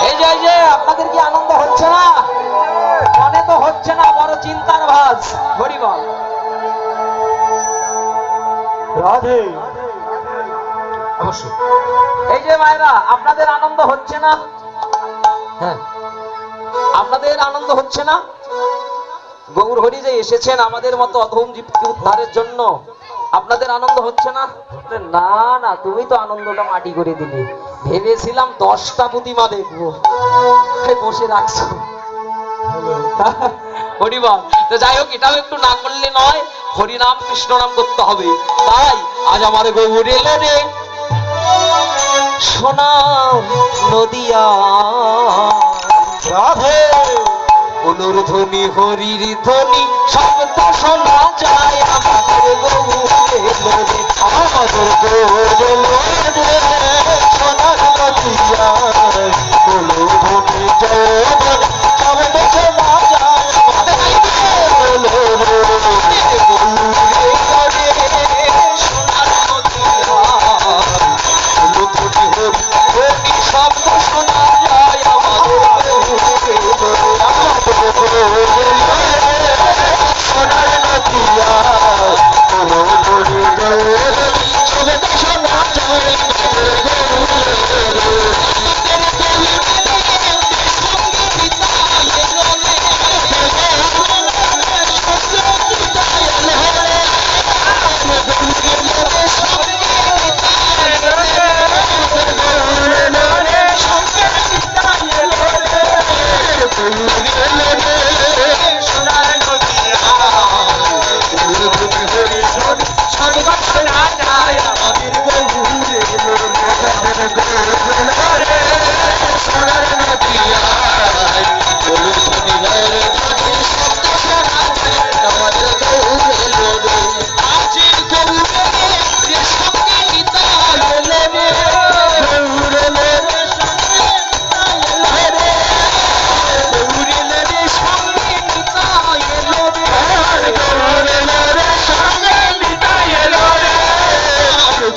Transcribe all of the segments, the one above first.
এই যে যে আপনাদের কি আনন্দ হচ্ছে না? মনে তো হচ্ছে না বড় চিন্তার ভাজ। হরিবল রাধে। অবশ্যই। এই যে মায়েরা আপনাদের আনন্দ হচ্ছে না? হ্যাঁ। আপনাদের আনন্দ হচ্ছে না? গৌর হরি যে এসেছেন আমাদের মতো অধম জীবকে উদ্ধারের জন্য। আপনাদের আনন্দ হচ্ছে না? না না, তুমি তো আনন্দটা মাটি করে দিলে। ভেবেছিলাম দশটা প্রতিমা দেখব। বসে রাখছো। হরিবল তো যাই হোক, এটাও একটু না করলে নয়, হরিনাম কৃষ্ণ নাম করতে হবে। তাই আজ আমার গৌর এলো রে। সোনা নদিয়া। রাধে। ধ্বনি হরির ধ্বনি শব্দ শোনা যায় আমাদের গৌর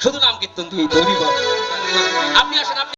শুধু নাম কীর্তন দিয়ে হরিবল আপনি আসেন আপনি